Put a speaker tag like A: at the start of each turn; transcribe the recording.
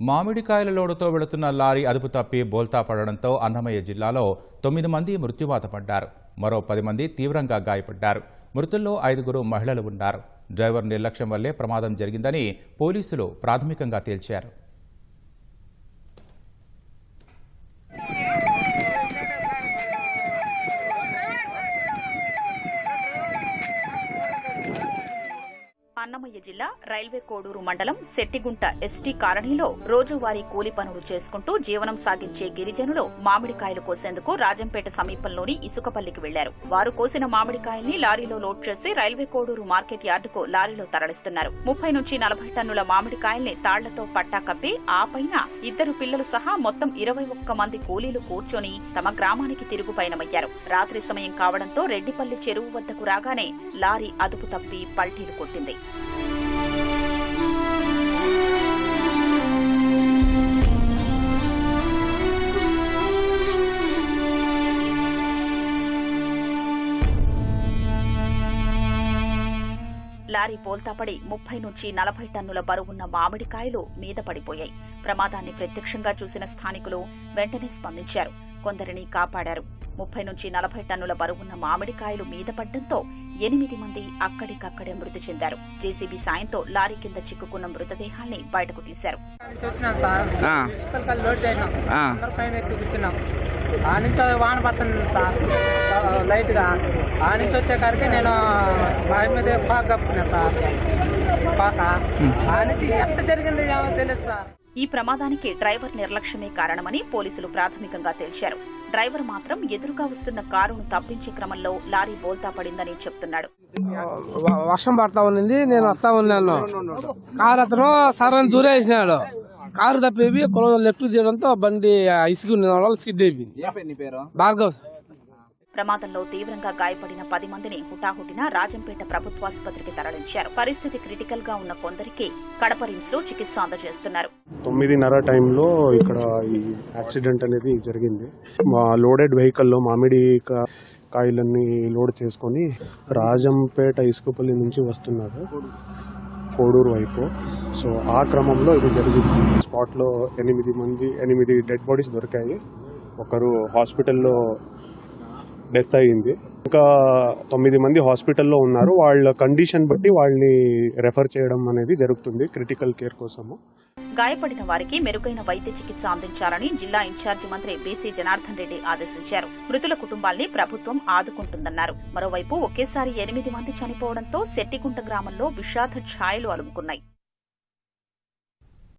A: మామిడికాయల లోడుతో వెళుతున్న లారీ అదుపు తప్పి బోల్తా పడడంతో అన్నమయ్య జిల్లాలో తొమ్మిది మంది మృత్యువాత పడ్డారు. మరో పది మంది తీవ్రంగా గాయపడ్డారు. మృతుల్లో ఐదుగురు మహిళలు ఉన్నారు. డ్రైవర్ నిర్లక్ష్యం వల్లే ప్రమాదం జరిగిందని పోలీసులు ప్రాథమికంగా తేల్చారు.
B: అన్నమయ్య జిల్లా రైల్వే కోడూరు మండలం శెట్టిగుంట ఎస్టీ కాలనీలో రోజువారీ కూలి పనులు చేసుకుంటూ జీవనం సాగించే గిరిజనులు మామిడికాయలు కోసేందుకు రాజంపేట సమీపంలోని ఇసుకపల్లికి వెళ్ళారు. వారు కోసిన మామిడికాయల్ని లారీలో లోడ్ చేసి రైల్వే కోడూరు మార్కెట్ యార్డుకు లారీలో తరలిస్తున్నారు. ముప్పై నుంచి నలభై టన్నుల మామిడికాయల్ని తాళ్ళతో పట్టా కప్పి ఆ పైన ఇద్దరు పిల్లలు సహా మొత్తం ఇరవై ఒక్క మంది కూలీలు కూర్చొని తమ గ్రామానికి తిరుగు పయనమయ్యారు. రాత్రి సమయం కావడంతో రెడ్డిపల్లి చెరువు వద్దకు రాగానే లారీ అదుపు తప్పి పల్టీలు కొట్టింది. లారీ పోల్తాపడి ముప్పై నుంచి నలభై టన్నుల బరువున్న మామిడికాయలు మీద పడిపోయాయి. ప్రమాదాన్ని ప్రత్యక్షంగా చూసిన స్థానికులు వెంటనే స్పందించారు. కొందరిని కాపాడారు. ముప్పై నుంచి నలభై టన్నుల బరువున్న మామిడికాయలు మీద పడ్డంతో ఎనిమిది మంది అక్కడికక్కడే మృతి చెందారు. జేసీబీ సాయంతో లారీ కింద చిక్కుకున్న మృతదేహాల్ని బయటకు తీశారు.
C: ఆ.
D: నుంచి వాన పడుతుంది సార్. లైట్గా ఆ నుంచి వచ్చే కాడికి నేను బావి మీద పాక కప్పుకున్నా సార్. పాక ఆ నుంచి ఎంత జరిగింది ఏమో తెలియదు సార్.
B: ఈ ప్రమాదానికి డ్రైవర్ నిర్లక్ష్యమే కారణమని పోలీసులు ప్రాథమికంగా తేల్చారు. డ్రైవర్ మాత్రం ఎదురుగా వస్తున్న కారును తప్పించే క్రమంలో లారీ బోల్తా పడిందని చెప్తున్నాడు.
E: వర్షం పడతా ఉన్నింది నేను వస్తా ఉన్నాను. కారు అతను సరని దూరేసినాడు కారు తప్పేవి కొలం లెఫ్ట్ తీయడంతో బండి ఇసుక స్కిడ్ అయిపోయింది. భార్గవ్
B: ప్రమాదంలో తీవ్రంగా గాయపడిన పది మందిని హుటాహుటిన రాజంపేట ప్రభుత్వాసుపత్రికి తరలించారు. పరిస్థితి క్రిటికల్గా ఉన్న కొందరికి కడప రిమ్స్లో చికిత్స అందజేస్తున్నారు.
F: తొమ్మిదిన్నర టైంలో ఇక్కడ ఈ యాక్సిడెంట్ అనేది జరిగింది. మా లోడెడ్ వెహికల్లో మామిడి కాయలన్నీ లోడ్ చేసుకొని రాజంపేట ఇసుకపల్లి నుంచి వస్తున్నారు. కోడూరు వైపు. సో ఆ క్రమంలో ఇది జరిగింది. స్పాట్లో ఎనిమిది మంది ఎనిమిది డెడ్ బాడీస్ దొరికాయి. ఒకరు హాస్పిటల్లో డెత్ అయ్యింది. ఇంకా తొమ్మిది మంది హాస్పిటల్లో ఉన్నారు. వాళ్ళ కండిషన్ బట్టి వాళ్ళని రెఫర్ చేయడం అనేది జరుగుతుంది క్రిటికల్ కేర్ కోసము.
B: గాయపడిన వారికి మెరుగైన వైద్య చికిత్స అందించాలని జిల్లా ఇన్ఛార్జి మంత్రి బీసీ జనార్దన్ రెడ్డి ఆదేశించారు. మృతుల కుటుంబాల్ని ప్రభుత్వం ఆదుకుంటుందన్నారు. మరోవైపు ఒకేసారి ఎనిమిది మంది చనిపోవడంతో శెట్టిగుంట గ్రామంలో విషాద ఛాయలు అలుముకున్నాయి.